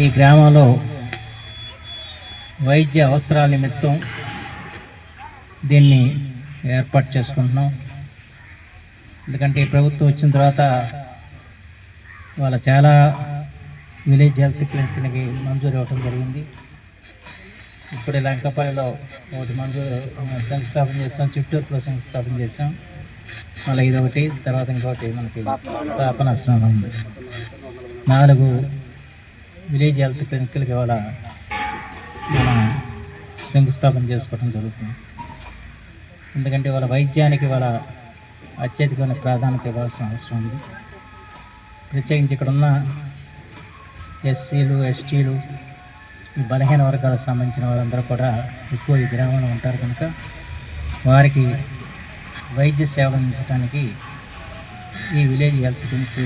ఈ గ్రామంలో వైద్య అవసరాల నిమిత్తం దీన్ని ఏర్పాటు చేసుకుంటున్నాం. ఎందుకంటే ప్రభుత్వం వచ్చిన తర్వాత వాళ్ళ చాలా విలేజ్ హెల్త్ క్లినిక్కి మంజూరు ఇవ్వటం జరిగింది. ఇప్పుడు లంకపల్లిలో ఒకటి మంజూరు శంకుస్థాపన చేస్తాం చిత్తూరులో శంకుస్థాపన చేస్తాం. మళ్ళీ ఇది ఒకటి తర్వాత ఇంకొకటి మనకి పాపనాశ్రమం ఉంది. నాలుగు విలేజ్ హెల్త్ క్లినిక్లకి ఇవాళ మనం శంకుస్థాపన చేసుకోవడం జరుగుతుంది. ఎందుకంటే వాళ్ళ వైద్యానికి వాళ్ళ అత్యధికమైన ప్రాధాన్యత ఇవ్వాల్సిన అవసరం ఉంది. ప్రత్యేకించి ఇక్కడ ఉన్న ఎస్సీలు ఎస్టీలు ఈ బలహీన వర్గాలకు సంబంధించిన వారందరూ కూడా ఎక్కువ ఈ గ్రామంలో ఉంటారు కనుక వారికి వైద్య సేవలు అందించడానికి ఈ విలేజ్ హెల్త్ క్లినిక్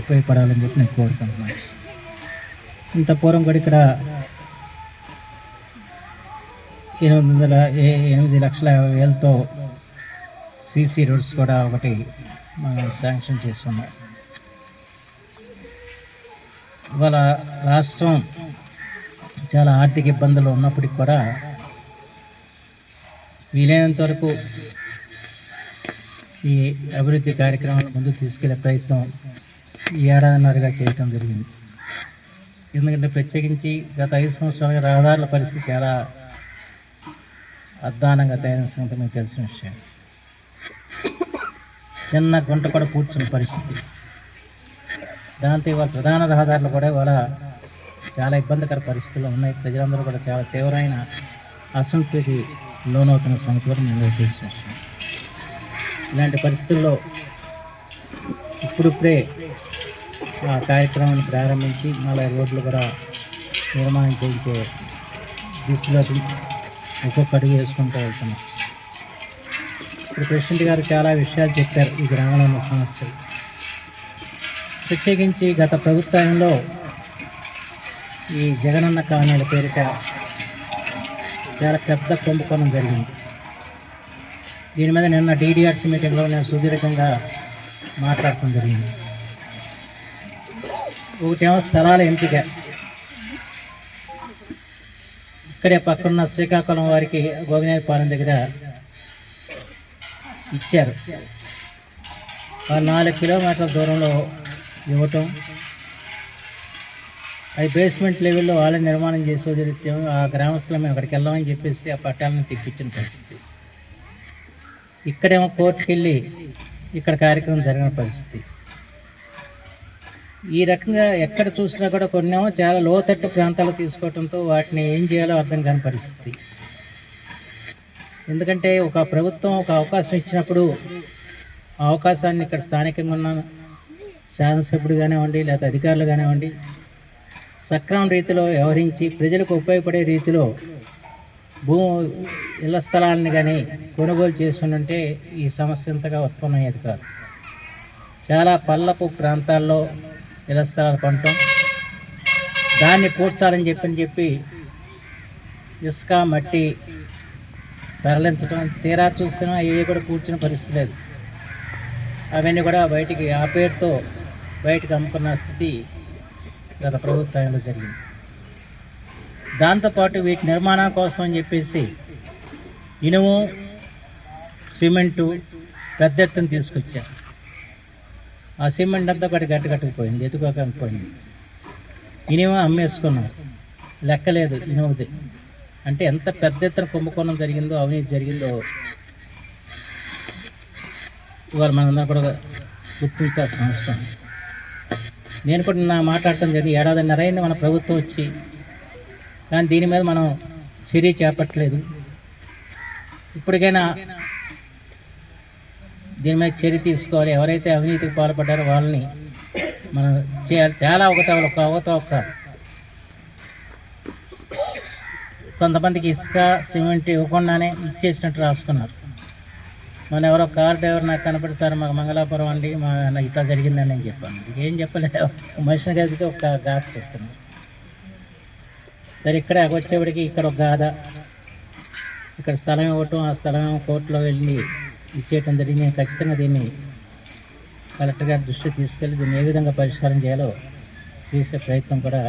ఉపయోగపడాలని చెప్పి నేను కోరుకుంటున్నాను. ఇంత పూర్వం కూడా ఇక్కడ ఎనిమిది వందల ఏ- ఎనిమిది లక్షల యాభై వేలతో సీసీ రోడ్స్ కూడా ఒకటి మనం శాంక్షన్ చేస్తున్నాం. ఇవాళ రాష్ట్రం చాలా ఆర్థిక ఇబ్బందులు ఉన్నప్పటికి కూడా వీలైనంత వరకు ఈ అభివృద్ధి కార్యక్రమాలను ముందుకు తీసుకెళ్ళే ప్రయత్నం ఈ ఏడాదిన్నరగా చేయటం జరిగింది. ఎందుకంటే ప్రత్యేకించి గత ఐదు సంవత్సరాలుగా రహదారుల పరిస్థితి చాలా అద్దానంగా తయారైన సంగతి మీకు తెలిసిన విషయం. చిన్న గుంట కూడా పూడ్చిన పరిస్థితి. దాంతో ఇవాళ ప్రధాన రహదారులు కూడా ఇవాళ చాలా ఇబ్బందికర పరిస్థితులు ఉన్నాయి. ప్రజలందరూ కూడా చాలా తీవ్రమైన అసంతృప్తికి లోనవుతున్న సంగతి కూడా మేము తెలిసిన విషయం. ఇలాంటి పరిస్థితుల్లో ఇప్పుడిప్పుడే ఆ కార్యక్రమాన్ని ప్రారంభించి మళ్ళీ రోడ్లు కూడా నిర్మాణం చేయించే దిశలో ఒక్కొక్క అడుగు వేసుకుంటూ వెళ్తున్నాం. ఇప్పుడు ప్రెసిడెంట్ గారు చాలా విషయాలు చెప్పారు ఈ గ్రామంలో ఉన్న సమస్యలు. ప్రత్యేకించి గత ప్రభుత్వంలో ఈ జగనన్న కాలనీల పేరిట చాలా పెద్ద కుంభకోణం జరిగింది. దీని మీద నిన్న డీడీఆర్సీ మీటింగ్లో నేను సుదీర్ఘంగా మాట్లాడటం జరిగింది. ఒకటేమో స్థలాల ఎంపిక. ఇక్కడే పక్కనున్న శ్రీకాకుళం వారికి గోగినేనిపాలెం దగ్గర ఇచ్చారు. ఆ నాలుగు కిలోమీటర్ల దూరంలో ఇవ్వటం అది బేస్మెంట్ లెవెల్లో వాళ్ళే నిర్మాణం చేసి జరిగితే ఆ గ్రామస్తులు మేము అక్కడికి వెళ్ళామని చెప్పేసి ఆ పట్టాలను తెప్పించిన పరిస్థితి. ఇక్కడేమో కోర్టుకెళ్ళి ఇక్కడ కార్యక్రమం జరిగిన పరిస్థితి. ఈ రకంగా ఎక్కడ చూసినా కూడా కొన్నేమో చాలా లోతట్టు ప్రాంతాలు తీసుకోవడంతో వాటిని ఏం చేయాలో అర్థం కాని పరిస్థితి. ఎందుకంటే ఒక ప్రభుత్వం ఒక అవకాశం ఇచ్చినప్పుడు ఆ అవకాశాన్ని ఇక్కడ స్థానికంగా ఉన్న శాసనసభ్యుడు కానివ్వండి లేకపోతే అధికారులు కానివ్వండి సక్రమ రీతిలో వ్యవహరించి ప్రజలకు ఉపయోగపడే రీతిలో భూ ఇళ్ళ స్థలాలను కానీ కొనుగోలు చేస్తుంటే ఈ సమస్య ఇంతగా ఉత్పన్నమయ్యేది కాదు. చాలా పల్లపు ప్రాంతాల్లో ఇళ్ళ కొనటం దాన్ని పూడ్చాలని చెప్పని చెప్పి ఇసుక మట్టి తరలించడం తీరా చూస్తున్నా ఇవి కూడా కూర్చున్న పరిస్థితి లేదు. అవన్నీ కూడా బయటికి ఆ పేరుతో బయటకు అమ్ముకున్న స్థితి గత ప్రభుత్వంలో జరిగింది. దాంతోపాటు వీటి నిర్మాణం కోసం అని చెప్పేసి ఇనుము సిమెంటు పెద్ద ఎత్తున తీసుకొచ్చారు. ఆ సిమెంట్ అంతా ఒకటి గట్టి కట్టుకుపోయింది ఎత్తుకోకపోయింది ఇనేమో అమ్మేసుకున్నాం. లెక్కలేదు ఇనుముది. అంటే ఎంత పెద్ద ఎత్తున కుంభకోణం జరిగిందో అవినీతి జరిగిందో ఇవాళ మనందరం కూడా గుర్తించాల్సిన అవసరం. నేను కూడా నా మాట్లాడటం జరిగింది. ఏడాదిన్నర అయింది మన ప్రభుత్వం వచ్చి. కానీ దీని మీద మనం చర్య చేపట్టలేదు. ఇప్పటికైనా దీని మీద చర్య తీసుకోవాలి. ఎవరైతే అవినీతికి పాల్పడ్డారో వాళ్ళని మనం చేయాలి. చాలా ఒకత ఒక అవత ఒక. కొంతమందికి ఇసుక సిమెంట్ ఇవ్వకుండానే ఇచ్చేసినట్టు రాసుకున్నారు. మన ఎవరో కార్ డ్రైవర్ నాకు కనపడి సార్ మాకు మంగళాపురం అండి మా అన్న ఇట్లా జరిగిందని నేను చెప్పాను. ఏం చెప్పలేదు? మనిషిని కలిగితే ఒక గాథ చెప్తున్నాను సరే ఇక్కడ వచ్చేవాడికి ఇక్కడ ఒక గాథ. ఇక్కడ స్థలం ఇవ్వటం ఆ స్థలం కోర్టులో వెళ్ళి ఇచ్చేయటం జరిగింది నేను ఖచ్చితంగా దీన్ని కలెక్టర్ గారి దృష్టి తీసుకెళ్ళి దీన్ని ఏ విధంగా పరిష్కారం చేయాలో చేసే ప్రయత్నం కూడా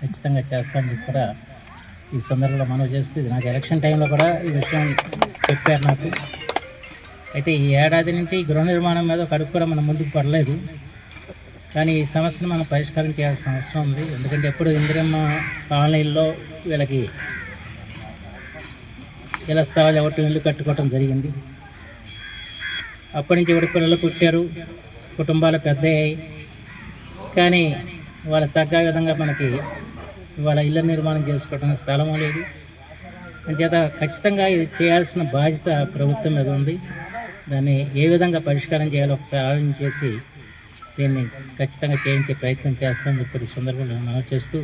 ఖచ్చితంగా చేస్తానని కూడా ఈ సందర్భంలో మనవి చేస్తే నాకు ఎలక్షన్ టైంలో కూడా ఈ విషయం చెప్పారు నాకు. అయితే ఈ ఏడాది నుంచి ఈ గృహ నిర్మాణం మీద ఒక అడుగు కూడా మనం ముందుకు పడలేదు. కానీ ఈ సమస్యను మనం పరిష్కారం చేయాల్సిన అవసరం ఉంది. ఎందుకంటే ఎప్పుడు ఇందిరమ్మ కాలనీల్లో వీళ్ళకి ఇలా స్థలాలు ఎవరు ఇల్లు కట్టుకోవటం జరిగింది. అప్పటి నుంచి ఇప్పుడు పిల్లలు పుట్టారు? కుటుంబాలు పెద్దయ్యాయి. కానీ వాళ్ళ తగ్గ విధంగా మనకి వాళ్ళ ఇళ్ళ నిర్మాణం చేసుకోవడం స్థలము లేదు. అంచేత ఖచ్చితంగా ఇది చేయాల్సిన బాధ్యత ప్రభుత్వం మీద ఉంది. దాన్ని ఏ విధంగా పరిష్కారం చేయాలో ఒకసారి ఆలోచన చేసి దీన్ని ఖచ్చితంగా చేయించే ప్రయత్నం చేస్తామని ఇప్పుడు సందర్భంలో మనం చేస్తూ